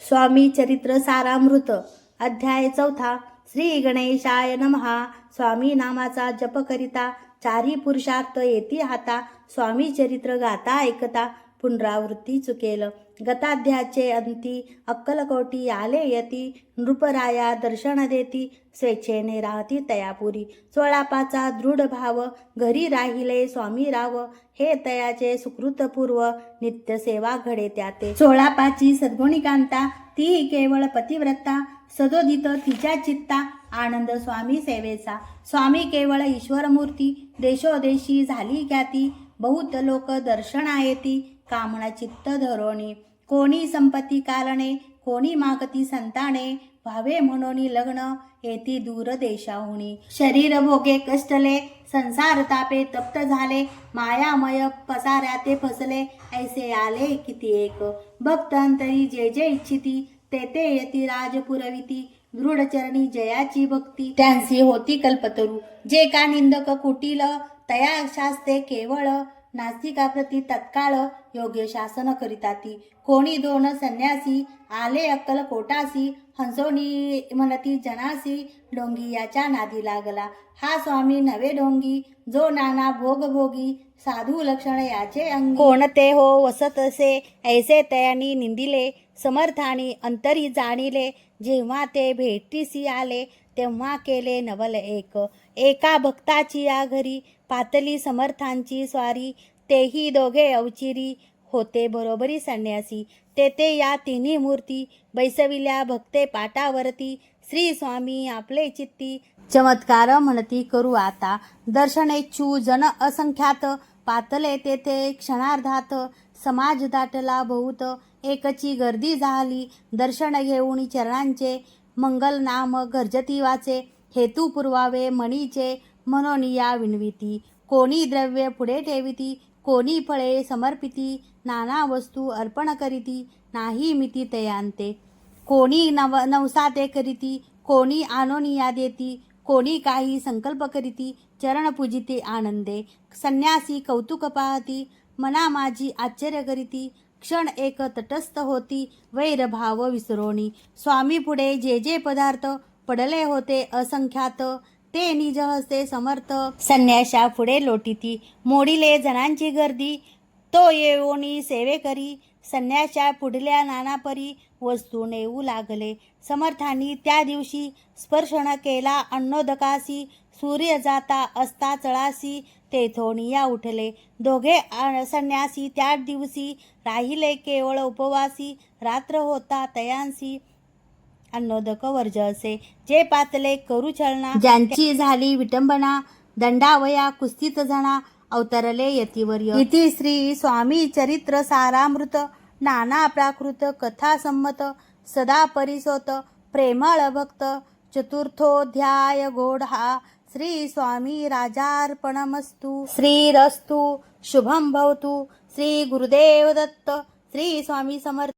स्वामी चरित्र सारामृत अध्याय चौथा श्री गणेशाय नमहा. स्वामी नामाचा जप करिता चारी पुरुषार्थ येती हाता. स्वामी चरित्र गाता ऐकता पुनरावृत्ती चुकेल. गताध्याचे अंती अक्कलकोटी आले यती नृपराया दर्शन देती स्वेच्छेने राहती तयापुरी. चोळापाचा दृढ भाव घरी राहिले स्वामी राव हे तयाचे सुकृतपूर्व नित्य सेवा घडे त्याते. चोळापाची सद्गुणिकांता ती केवळ पतिव्रता सदोदित तिच्या चित्ता आनंद स्वामी सेवेचा. स्वामी केवळ ईश्वरमूर्ती देशोदेशी झाली ख्याती बहुत लोक दर्शना येती कामना चित्त धरोणी. कोणी संपत्ती कारणे कोणी मागती संताने व्हावे म्हणून लग्न येती दूर देशाहुणी शरीर भोगे कष्टले संसार तापे तप्त झाले. मायामय पसाऱ्या ते फसले ऐसे आले किती एक. भक्तांतरी जे जे इच्छिती ते ते येती राज पुरविती. दृढ चरणी जयाची भक्ती. त्यांची होती कल्पतरू. जे का निंदक कुटील तया शास्ते केवळ. नास्तिकाप्रती तत्काळ योग्य शासन करिताती. कोणी दोन संन्यासी आले अक्कल कोटासी हंसोनी म्हणती जनासी डोंगी याच्या नादी लागला. हा स्वामी नवे डोंगी जो नाना भोग भोगी साधू लक्षण याचे अंग. कोणते हो वसत असे ऐसे तयानी निंदिले समर्थानी अंतरी जाणिले जेव्हा ते भेटीसी आले तेव्हा केले नवल एक. एका भक्ताची या घरी पातली समर्थांची स्वारी तेही दोघे अवचिरी होते बरोबरी संन्यासी. तेथे या तिन्ही मूर्ती बैसविल्या भक्ते पाटावरती श्री स्वामी आपले चित्ती चमत्कार म्हणती करू आता. दर्शनेच्छू जन असंख्यात पातले तेथे क्षणार्धात. समाज दाटला बहुत एकची गर्दी झाली. दर्शन घेऊन चरणांचे मंगल नाम गर्जती वाचे हेतू पुरवावे मणीचे म्हणून या विणविती. कोणी द्रव्य पुढे ठेविती कोणी फळे समर्पिती नाना वस्तू अर्पण करीती नाही मिती तयांते कोणी नव नवसाते करीती कोणी आनोनिया देती कोणी काही संकल्प करीती चरण पूजिते आनंदे. संन्यासी कौतुक पाहती मना माझी आश्चर्य करीती क्षण एक तटस्थ होती. वैरभाव विसरोणी. स्वामी पुढे जे जे पदार्थ पडले होते असंख्यात ते निज हस्ते समर्थ. संन्याशा पुढे लोटीती. मोडीले जणांची गर्दी. तो येऊनी सेवे करी. संन्याशा पुढल्या नानापरी वस्तू नेऊ लागले. समर्थांनी त्या दिवशी स्पर्शन केला अन्नोदकासी सूर्य जाता असता चळासी तेथोनिया उठले. दोघे संन्यासी त्या दिवशी राहिले केवळ उपवासी रात्र होता तयांसी अन्नोदक वर्ज असे जे पातले करू छळना ज्यांची झाली विटंबना दंडावया कुस्तीत जणा अवतरले यतिवर्य इति श्री स्वामी चरित्र सारामृत नाना प्राकृत कथा संमत सदा परिसोत प्रेमळ भक्त चतुर्थोध्याय गोड हा श्री स्वामी राजार्पणमस्तु. श्रीरस्तु शुभम भवतु. श्री गुरुदेव दत्त श्री स्वामी समर्थ